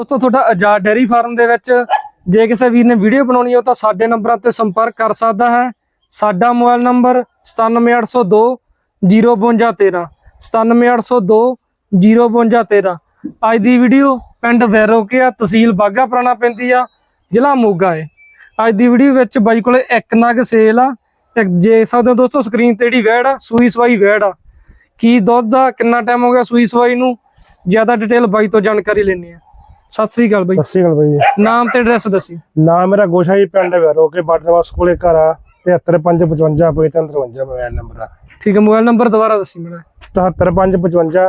ਦੋਸਤੋ, ਤੁਹਾਡਾ ਆਜ਼ਾਦ dairy farm ਦੇ ਵਿੱਚ ਜੇ ਕਿਸੇ ਵੀਰ ਨੇ ਵੀਡੀਓ ਬਣਾਉਣੀ ਹੋ ਤਾਂ ਸਾਡੇ ਨੰਬਰਾਂ ਤੇ ਸੰਪਰਕ ਕਰ ਸਕਦਾ ਹੈ। ਸਾਡਾ ਮੋਬਾਈਲ ਨੰਬਰ 97802 05213 97802 05213 ਅੱਜ ਦੀ ਵੀਡੀਓ ਪਿੰਡ ਵੈਰੋਕੇ ਆ, ਤਹਿਸੀਲ ਬਾਗਾ ਪੁਰਾਣਾ ਪੈਂਦੀ ਆ, ਜ਼ਿਲ੍ਹਾ ਮੋਗਾ ਏ। ਅੱਜ ਦੀ ਵੀਡੀਓ ਵਿੱਚ ਬਾਈ ਕੋਲੇ ਇੱਕ ਨਗ ਸੇਲ ਆ, ਇੱਕ ਜੇ ਸਕਦੇ ਹੋ ਦੋਸਤੋ ਸਕਰੀਨ ਤੇ ਜਿਹੜੀ ਵੈੜ ਆ, ਸੂਈ ਸਵਾਈ ਵੈੜ ਆ। ਕੀ ਦੁੱਧ ਦਾ ਕਿੰਨਾ ਟਾਈਮ ਹੋ ਗਿਆ ਸੂਈ ਸਵਾਈ ਨੂੰ? ਜ਼ਿਆਦਾ ਡਿਟੇਲ ਬਾਈ ਤੋਂ ਜਾਣਕਾਰੀ ਲੈਣੀ ਆ। ਸਤਿ ਸ੍ਰੀ ਅਕਾਲ ਬਾਈ। ਸਤਿ ਸ਼੍ਰੀ ਅਕਾਲ ਬਾਈ ਜੀ। ਨਾਮ ਤੇ ਐਡਰੈਸ ਦੱਸੀ। ਨਾਮ ਮੇਰਾ ਗੋਸ਼ਾ ਜੀ ਪਿੰਡ ਵੈਰੋ ਕੇ ਬਾਰਡਰਵਾਸ ਕੋਲੇ ਘਰ ਆ 73555 5353 ਮੋਬਾਈਲ ਨੰਬਰ ਆ। ਠੀਕ ਹੈ ਮੋਬਾਈਲ ਨੰਬਰ ਦੁਬਾਰਾ ਦੱਸੀ ਮੇਰਾ। 73555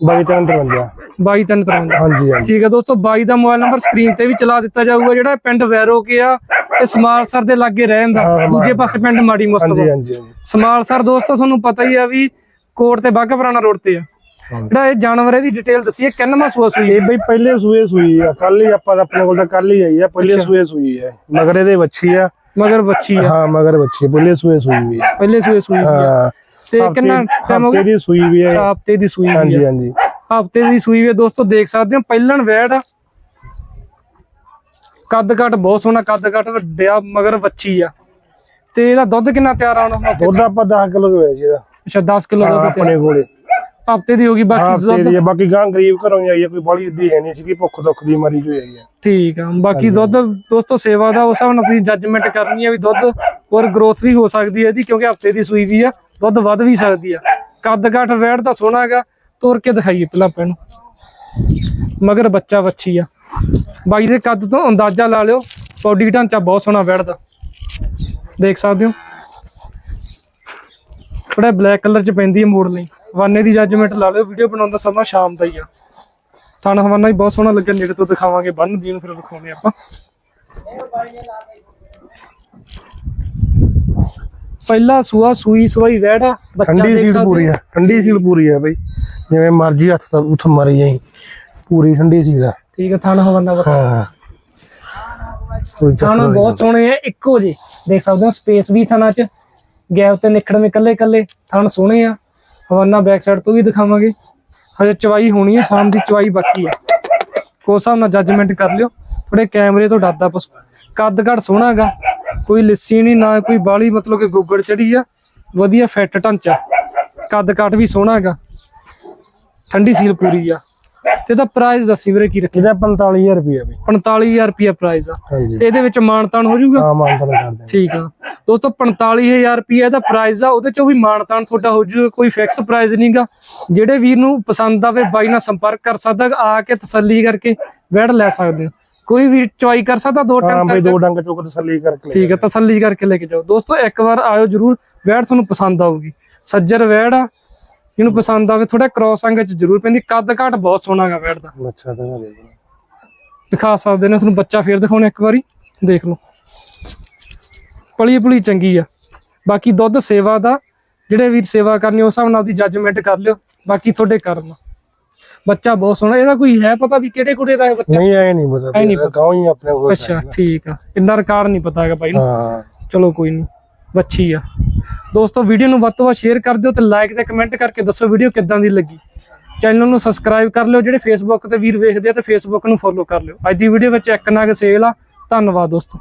2353 2253 ਹਾਂਜੀ ਹਾਂਜੀ। ਠੀਕ ਹੈ ਦੋਸਤੋ ਬਾਈ ਦਾ ਮੋਬਾਈਲ ਨੰਬਰ ਸਕਰੀਨ ਤੇ ਵੀ ਚਲਾ ਦਿੱਤਾ ਜਾਊਗਾ ਜਿਹੜਾ ਪਿੰਡ ਵੈਰੋਕੇ ਆ ਇਹ ਸਮਾਲਸਰ ਦੇ ਲਾਗੇ ਰਹਿੰਦਾ ਹਾਂ, ਹਾਂ। ਦੂਜੇ ਪਾਸੇ ਪਿੰਡ ਮਾੜੀ ਹਾਂਜੀ ਮੁਸਤਫਾ ਹਾਂਜੀ। ਹਾਂਜੀ ਸਮਾਲਸਰ ਦੋਸਤੋ ਤੁਹਾਨੂੰ ਪਤਾ ਹੀ ਆ ਵੀ ਕੋਟ ਤੇ ਬਾਗਾ ਪੁਰਾਣਾ ਰੋਡ ਤੇ ਆ। ਜਿਹੜਾ ਇਹ ਜਾਨਵਰ ਇਹਦੀ ਡਿਟੇਲ ਦੱਸੀ ਹੈ ਕਿੰਨਵਾਂ ਸੂਆ ਸੂਈ ਇਹ ਬਈ ਪਹਿਲੇ ਸੂਏ ਸੂਈ ਆ ਕੱਲ ਹੀ ਆਪਾਂ ਆਪਣੇ ਕੋਲ ਤਾਂ ਕੱਲ ਹੀ ਆਈ ਆ ਪਹਿਲੇ ਅੱਛਾ। ਸੂਏ ਸੂਈ ਆ। ਮਗਰ ਇਹਦੇ ਬੱਚੀ ਆ। ਮਗਰ ਬੱਚੀ ਆ। ਹਾਂ ਮਗਰ ਬੱਚੀ ਪਹਿਲੇ ਸੂਏ ਸੂਈ ਵੀ ਆ। ਪਹਿਲੇ ਸੂਏ ਸੂਈ ਆ। ਹਾਂ। ਤੇ ਹਫ਼ਤੇ- ਕਿੰਨਾ ਟਾਈਮ ਹੋ ਹਫ਼ਤੇ ਗਿਆ? ਦੀ ਸੂਈ ਵੀ ਅੱਛਾ, ਹਫ਼ਤੇ ਦੀ ਸੂਈ ਹੋਈ ਹਾਂਜੀ ਆ। ਹਾਂਜੀ ਹਫ਼ਤੇ ਦੀ ਸੂਈ ਵੀ ਆ, ਦੋਸਤੋ ਦੇਖ ਸਕਦੇ ਹੋ ਪਹਿਲਣ ਵੈੜ ਆ। ਕੱਦ ਕੱਟ ਬਹੁਤ ਸੋਹਣਾ ਕੱਦ ਕੱਟ ਵੱਡਿਆ ਮਗਰ ਵੱਛੀ ਆ। ਤੇ ਇਹਦਾ ਦੁੱਧ ਕਿੰਨਾ ਤਿਆਰ ਆਉਣਾ ਦੁੱਧ ਆਪਾਂ 10 ਕਿਲੋ ਹੋਇਆ ਜੀ ਇਹਦਾ। ਅੱਛਾ 10 ਕਿਲੋ ਹਾਂ, ਦੁੱਧ ਤੇ ਆਪਣੇ ਕੋਲੇ। ਹਫ਼ਤੇ ਦੀ ਹੋਗੀ ਹਾਂ ਬਾਕੀ ਦੁੱਧ? ਤੇਰੀ ਆ, ਬਾਕੀ ਗਾਂ ਗਰੀਬ ਘਰੋਂ ਹੀ ਆਈ ਆ ਕੋਈ ਬਾਲੀ ਇੱਦੀ ਹੈ ਨਹੀਂ ਸੀਗੀ ਭੁੱਖ ਦੁੱਖ ਦੀ ਮਰੀ ਜੋ ਆਈ ਆ ਠੀਕ ਆ ਬਾਕੀ ਦੁੱਧ ਦੋਸਤੋ ਸੇਵਾ ਦਾ ਉਸ ਹਿਸਾਬ ਨਾਲ ਤੁਸੀਂ ਜੱਜਮੈਂਟ ਕਰਨੀ ਹੈ ਵੀ ਦੁੱਧ ਹੋਰ ਗਰੋਥ ਵੀ ਹੋ ਸਕਦੀ ਹੈ ਇਹਦੀ ਕਿਉਂਕਿ ਹਫ਼ਤੇ ਦੀ ਸੂਈ ਵੀ ਆ ਦੁੱਧ ਵੱਧ ਵੀ ਸਕਦੀ ਆ। ਕੱਦ ਕੱਟ ਵੈੜ ਤਾਂ ਸੋਹਣਾ ਹੈਗਾ ਤੋਰ ਕੇ ਦਿਖਾਈਏ ਪਹਿਲਾਂ ਆਪਾਂ ਇਹਨੂੰ। ਮਗਰ ਬੱਚਾ ਵੱਛੀ ਆ। ਬਾਈ ਦੇ ਕੱਦ ਤੋਂ ਅੰਦਾਜ਼ਾ ਲਾ ਲਿਓ ਬੋਡੀ ਢਾਂਚਾ ਬਹੁਤ ਸੋਹਣਾ ਵੈੜ ਦਾ ਦੇਖ ਸਕਦੇ ਹੋ? ਥੋੜਾ ਬਲੈਕ ਕਲਰ ਚ ਪੈਂਦੀ ਹੈ ਮੋੜ ਲਈ। ਹਵਾਨੇ ਦੀ ਜੱਜਮੈਂਟ ਲਾ ਲਿਓ ਵੀਡੀਓ ਬਣਾਉਣ ਦਾ ਸਮਾਂ ਸ਼ਾਮ ਦਾ ਹੀ ਆ। ਥਣ ਹਵਾਨਾ ਵੀ ਬਹੁਤ ਸੋਹਣਾ ਲੱਗਿਆ ਨੇੜੇ ਤੋਂ ਦਿਖਾਵਾਂਗੇ ਬੰਨ ਦੀ ਨੂੰ ਫਿਰ ਵਿਖਾਉਣੇ ਆਪਾਂ। ਪਹਿਲਾ ਸੂਆ ਸੂਈ ਸਵਾਈ ਵੈੜਾ ਬੱਚਾ ਠੰਡੀ ਦੇਖ ਸੀਲ ਪੂਰੀ ਹੋ। ਆ ਠੰਡੀ ਸੀਲ ਪੂਰੀ ਆ ਬਈ। ਜਿਵੇਂ ਮਰਜ਼ੀ ਹੱਥ ਤਾਂ ਉੱਥੋਂ ਮਾਰੀ ਜਾਈ ਪੂਰੀ ਠੰਡੀ ਸੀਲ ਆ। ਠੀਕ ਹੈ ਥਣ ਹਵਾਨਾ ਵਾ ਹਾਂ। ਕੋਈ ਚੱਕਰ ਥਣ। ਬਹੁਤ ਸੋਹਣੇ ਆ ਇੱਕੋ ਜੇ ਦੇਖ ਸਕਦੇ ਹੋ ਸਪੇਸ ਵੀ ਥਣਾਂ ਚ। ਗੈਪ ਤੇ ਨਿਕੜਵੇਂ ਕੱਲੇ ਕੱਲੇ ਥਣ ਸੋਹਣੇ ਆ। ਹਵਾਨਾ ਬੈਕ ਸਾਈਡ ਤੋਂ ਵੀ ਦਿਖਾਵਾਂਗੇ। ਹਜੇ ਚਵਾਈ ਹੋਣੀ ਹੈ, ਸ਼ਾਮ ਦੀ ਚਵਾਈ ਬਾਕੀ ਆ ਕੋਸ ਹਿਸਾਬ ਨਾਲ ਜੱਜਮੈਂਟ ਕਰ ਲਿਓ। ਥੋੜੇ ਕੈਮਰੇ ਤੋਂ ਡਰਦਾ ਪਸ। ਕੱਦ ਘੜ ਸੋਹਣਾ ਹੈਗਾ। ਕੋਈ ਲਿੱਸੀ ਨਹੀਂ, ਨਾ ਕੋਈ ਬਾਲੀ, ਮਤਲਬ ਕਿ ਗੁੱਗੜ ਚੜੀ ਆ। ਵਧੀਆ ਫਿੱਟ ਢਾਂਚਾ। ਕੱਦ ਕੱਟ ਵੀ ਸੋਹਣਾ ਹੈਗਾ। ਠੰਡੀ ਸੀਲ ਪੂਰੀ ਆ। ਤੇ ਇਹਦਾ ਪ੍ਰਾਈਸ ਦੱਸੀ ਵੀਰੇ ਕੀ ਰੱਖਿਆ? ਇਹਦਾ 45000 ਰੁਪਏ ਬਈ 45000 ਰੁਪਿਆ ਪ੍ਰਾਈਸ ਆ। ਹਾਂਜੀ। ਤੇ ਇਹਦੇ ਵਿੱਚ ਮਾਨਤਾਨ ਹੋ ਜਾਊਗਾ? ਹਾਂ ਮਾਨਤਨ ਕਰਦੇ ਠੀਕ ਆ। ਦੋਸਤੋ 45000 ਰੁਪਏ ਦਾ ਪ੍ਰਾਈਸ ਆ ਉਹਦੇ ਚੋਂ ਵੀ ਮਾਨਤਾਨ ਤੁਹਾਡਾ ਹੋ ਜਾਊਗਾ ਕੋਈ ਫਿਕਸ ਪ੍ਰਾਈਸ ਨਹੀਂਗਾ ਜਿਹੜੇ ਵੀਰ ਨੂੰ ਪਸੰਦ ਆਵੇ ਬਾਈ ਨਾਲ ਸੰਪਰਕ ਕਰ ਸਕਦਾ ਆ ਕੇ ਤਸੱਲੀ ਕਰਕੇ ਵੈੜ ਲੈ ਸਕਦੇ ਹੋ ਕੋਈ ਵੀ ਚੁਆਈ ਕਰ ਸਕਦਾ ਦੋ ਟਾਈਮ ਬਈ ਦੋ ਡੰਗ ਚੁੱਕ ਤਸੱਲੀ ਕਰਕੇ ਲੈ ਠੀਕ ਹੈ ਤਸੱਲੀ ਕਰਕੇ ਲੈ ਕੇ ਜਾਓ। ਦੋਸਤੋ ਇੱਕ ਵਾਰ ਆਇਓ ਜਰੂਰ ਵੈੜ ਤੁਹਾਨੂੰ ਪਸੰਦ ਆਊਗੀ। ਸੱਜਰ ਵੈੜ ਆ ਜਿਹਨੂੰ ਪਸੰਦ ਆਵੇ ਥੋੜਾ ਕ੍ਰੋਸ ਅੰਗ ਚ ਜਰੂਰ ਪੈਂਦੀ ਕੱਦ ਘਾਟ ਬਹੁਤ ਸੋਹਣਾ ਗਾ ਵੈੜ ਦਾ। ਅੱਛਾ ਤਾਂ। ਦਿਖਾ ਸਕਦੇ ਨੇ ਤੁਹਾਨੂੰ ਬੱਚਾ ਫੇਰ ਦਿਖਾਉਣਾ ਇੱਕ ਵਾਰੀ ਦੇਖ ਲਓ। ਪਲੀ ਪੁਲੀ ਚੰਗੀ ਆ। ਬਾਕੀ ਦੁੱਧ ਸੇਵਾ ਦਾ ਜਿਹੜੇ ਵੀਰ ਸੇਵਾ ਕਰਨੀ ਉਸ ਹਿਸਾਬ ਨਾਲ ਦੀ ਜੱਜਮੈਂਟ ਕਰ ਲਿਓ ਬਾਕੀ ਤੁਹਾਡੇ ਕਰਮ ਬੱਚਾ ਬਹੁਤ ਸੋਹਣਾ ਇਹਦਾ ਕੋਈ ਹੈ ਪਤਾ ਵੀ ਕਿਹੜੇ ਕੁੜੇ ਦਾ ਹੈ ਬੱਚਾ? ਨਹੀਂ ਆਏ ਨਹੀਂ ਪਤਾ ਐ ਨਹੀਂ ਗਾਉਂ ਹੀ ਆਪਣੇ ਕੋਲ ਅੱਛਾ ਠੀਕ ਆ। ਇੰਨਾ ਰਿਕਾਰਡ ਨਹੀਂ ਪਤਾ ਹੈਗਾ ਬਾਈ ਨੂੰ। ਹਾਂ। ਚਲੋ ਕੋਈ ਨਹੀਂ। ਵੱਛੀ ਆ। ਦੋਸਤੋ ਵੀਡੀਓ ਨੂੰ ਵੱਧ ਤੋਂ ਵੱਧ ਸ਼ੇਅਰ ਕਰ ਦਿਓ ਤੇ ਲਾਈਕ ਤੇ ਕਮੈਂਟ ਕਰਕੇ ਦੱਸੋ ਵੀਡੀਓ ਕਿੱਦਾਂ ਦੀ ਲੱਗੀ। ਚੈਨਲ ਨੂੰ ਸਬਸਕ੍ਰਾਈਬ ਕਰ ਲਿਓ, ਜਿਹੜੇ ਫੇਸਬੁੱਕ ਤੇ ਵੀਰ ਵੇਖਦੇ ਆ ਤੇ ਫੇਸਬੁੱਕ ਨੂੰ ਫੋਲੋ ਕਰ ਲਿਓ। ਅੱਜ ਦੀ ਵੀਡੀਓ ਵਿੱਚ ਇੱਕ ਨਾਗ ਸੇਲ ਆ। ਧੰਨਵਾਦ, ਦੋਸਤੋ।